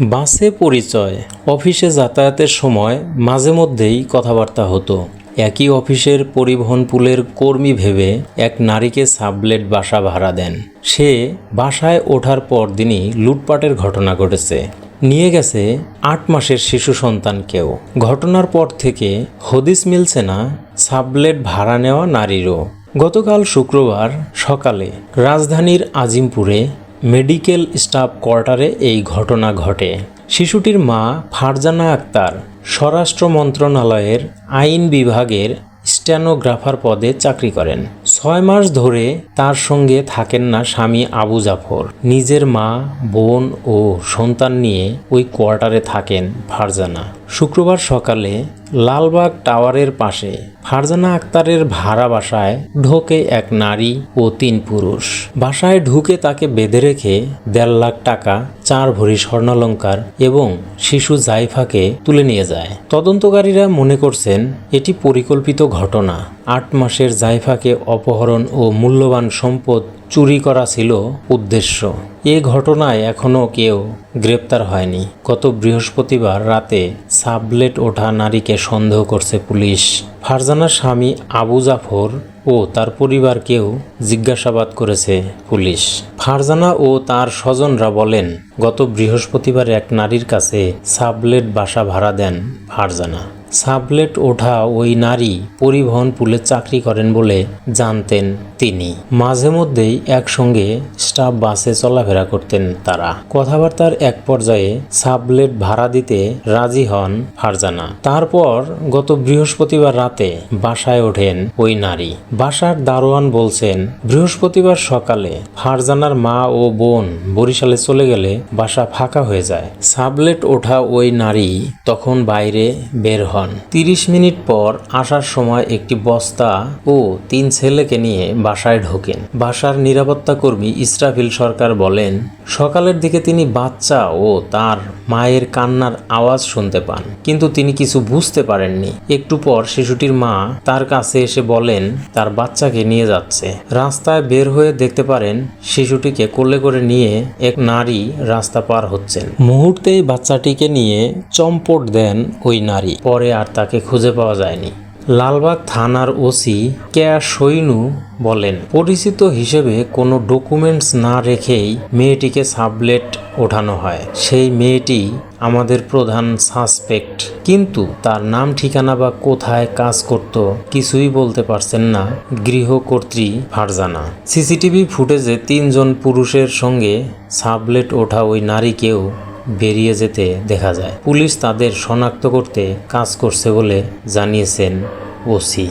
বাসে পরিচয়, অফিসে যাতায়াতের সময় মাঝে মধ্যেই কথাবার্তা হতো। একই অফিসের পরিবহন পুলের কর্মী ভেবে এক নারীকে সাবলেট বাসা ভাড়া দেন। সে বাসায় ওঠার পর দিনই লুটপাটের ঘটনা ঘটেছে। নিয়ে গেছে আট মাসের শিশু সন্তানকেও। ঘটনার পর থেকে হদিস মিলছে না সাবলেট ভাড়া নেওয়া নারীরও। গতকাল শুক্রবার সকালে রাজধানীর আজিমপুরে মেডিকেল স্টাফ কোয়ার্টারে এই ঘটনা ঘটে। শিশুটির মা ফারজানা আক্তার স্বরাষ্ট্র মন্ত্রণালয়ের আইন বিভাগের স্ট্যানোগ্রাফার পদে চাকরি করেন। ছয় মাস ধরে তার সঙ্গে থাকেন না স্বামী আবু জাফর। নিজের মা, বোন ও সন্তান নিয়ে ওই কোয়ার্টারে থাকেন ফারজানা। শুক্রবার সকালে লালবাগ টাওয়ারের পাশে ফারজানা আক্তারের ভাড়া বাসায় ঢোকে এক নারী ও তিন পুরুষ। বাসায় ঢুকে তাকে বেঁধে রেখে দেড় লাখ টাকা, চার ভরি স্বর্ণালঙ্কার এবং শিশু জাইফাকে তুলে নিয়ে যায়। তদন্তকারীরা মনে করছেন, এটি পরিকল্পিত ঘটনা। আট মাসের জাইফাকে অপহরণ ও মূল্যবান সম্পদ চুরি করা ছিল উদ্দেশ্য। এ ঘটনায় এখনও কেউ গ্রেপ্তার হয়নি। গত বৃহস্পতিবার রাতে সাবলেট ওঠা নারীকে সন্দেহ করছে পুলিশ। ফারজানার স্বামী আবু জাফর ও তার পরিবারকেও জিজ্ঞাসাবাদ করেছে পুলিশ। ফারজানা ও তার স্বজনরা বলেন, গত বৃহস্পতিবার এক নারীর কাছে সাবলেট বাসা ভাড়া দেন ফারজানা। সাবলেট ওঠা ওই নারী পরিবহন পুলে চাকরি করেন বলে জানতেন তিনি। মাঝে মধ্যেই একসঙ্গে স্টাফ বাসে চলাফেরা করতেন তারা। কথাবার্তার এক পর্যায়ে সাবলেট ভাড়া দিতে রাজি হন ফারজানা। তারপর গত বৃহস্পতিবার রাতে বাসায় ওঠেন ওই নারী। বাসার দারোয়ান বলছেন, বৃহস্পতিবার সকালে ফারজানার মা ও বোন বরিশালে চলে গেলে বাসা ফাঁকা হয়ে যায়। সাবলেট ওঠা ওই নারী তখন বাইরে বের হন তিরিশ মিনিট পর আসার সময় একটি বস্তা ও তিন ছেলেকে নিয়ে বাসায় ঢোকেন। বাসার নিরাপত্তা কর্মী ইসরাফিল সরকার বলেন, সকালের দিকে তিনি বাচ্চা ও তার মায়ের কান্নার আওয়াজ শুনতে পান, কিন্তু তিনি কিছু বুঝতে পারেননি। একটু পর শিশুটির মা তার কাছে এসে বলেন, তার বাচ্চাকে নিয়ে যাচ্ছে। রাস্তায় বের হয়ে দেখতে পারেন, শিশুটিকে কোলে করে নিয়ে এক নারী রাস্তা পার হচ্ছেন। মুহূর্তেই বাচ্চাটিকে নিয়ে চম্পট দেন ওই নারী। পরে আর তাকে খুঁজে পাওয়া যায়নি। লালবাগ থানার ওসি কেয়া সৈনু বলেন, পরিচিত হিসেবে কোনো ডকুমেন্টস না রেখেই মেয়েটিকে সাবলেট ওঠানো হয়। সেই মেয়েটি আমাদের প্রধান সাসপেক্ট। কিন্তু তার নাম, ঠিকানা বা কোথায় কাজ করত কিছুই বলতে পারছেন না গৃহকর্ত্রী ফারজানা। সিসিটিভি ফুটেজে তিনজন পুরুষের সঙ্গে সাবলেট ওঠা ওই নারীকেও বেরিয়ে যেতে দেখা যায়। পুলিশ তাদের শনাক্ত করতে কাজ করছে বলে জানিয়েছেন ওসি।